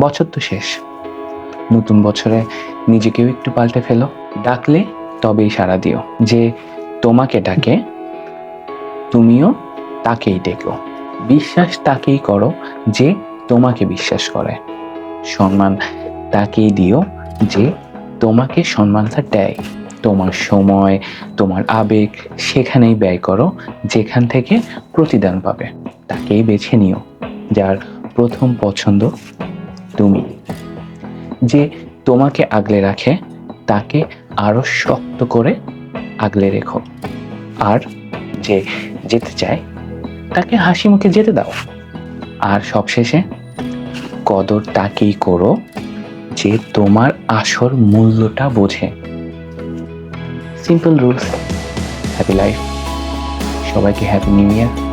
বছর তো শেষ। নতুন বছরে নিজেকেও একটু পাল্টে ফেলো। ডাকলে তবেই সাড়া দিও যে তোমাকে ডাকে, তুমিও তাকেই ডেকো। বিশ্বাস তাকেই করো যে তোমাকে বিশ্বাস করে। সম্মান তাকেই দিও যে তোমাকে সম্মানটা দেয়। তোমার সময়, তোমার আবেগ সেখানেই ব্যয় করো, যেখান থেকে প্রতিদান পাবে। তাকেই বেছে নিও, যার প্রথম পছন্দ তুমি। যে তোমাকে আগলে রাখে, তাকে আরও শক্ত করে আগলে রেখো। আর যে যেতে চায়, তাকে হাসি মুখে যেতে দাও। আর সবশেষে, কদর তাকেই করো যে তোমার আসল মূল্যটা বোঝে। সিম্পল রুলস হ্যাপি লাইফ সবাইকে হ্যাপি নিউ ইয়ার